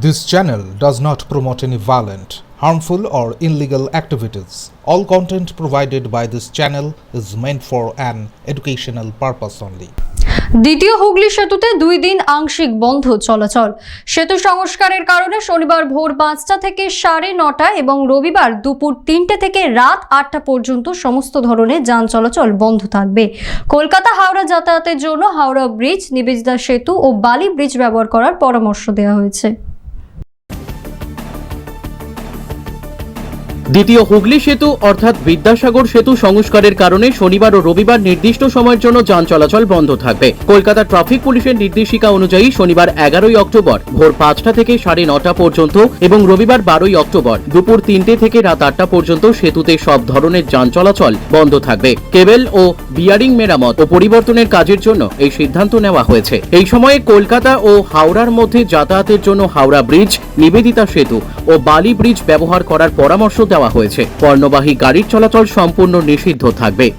This channel does not promote any violent, harmful, or illegal activities. All content provided by this channel is meant for an educational purpose only. দ্বিতীয় হুগলি সেতুতে দুই দিন আংশিক বন্ধ চলাচল সেতু সংস্কারের কারণে শনিবার ভোর পাঁচটা থেকে সাড়ে নটা এবং রবিবার দুপুর তিনটে থেকে রাত আটটা পর্যন্ত সমস্ত ধরনের যান চলাচল বন্ধ থাকবে কলকাতা হাওড়া যাতায়াতের জন্য হাওড়া ব্রিজ নিবেদিতা সেতু ও বালি ব্রিজ ব্যবহার করার পরামর্শ দেওয়া হয়েছে দ্বিতীয় হুগলি সেতু অর্থাৎ বিদ্যাসাগর সেতু সংস্কারের কারণে শনিবার ও রবিবার নির্দিষ্ট সময়ের জন্য যান চলাচল বন্ধ থাকবে। কলকাতা ট্রাফিক পুলিশের নির্দেশিকা অনুযায়ী শনিবার এগারোই অক্টোবর ভোর পাঁচটা থেকে সাড়ে নটা পর্যন্ত এবং রবিবার বারোই অক্টোবর দুপুর তিনটে থেকে রাত আটটা পর্যন্ত সেতুতে সব ধরনের যান চলাচল বন্ধ থাকবে। কেবেল ও বিয়ারিং মেরামত ও পরিবর্তনের কাজের জন্য এই সিদ্ধান্ত নেওয়া হয়েছে। এই সময়ে কলকাতা ও হাওড়ার মধ্যে যাতায়াতের জন্য হাওড়া ব্রিজ, নিবেদিতা সেতু ও বালি ব্রিজ ব্যবহার করার পরামর্শ দেওয়া হয়েছে। পণ্যবাহী গাড়ির চলাচল সম্পূর্ণ নিষিদ্ধ থাকবে।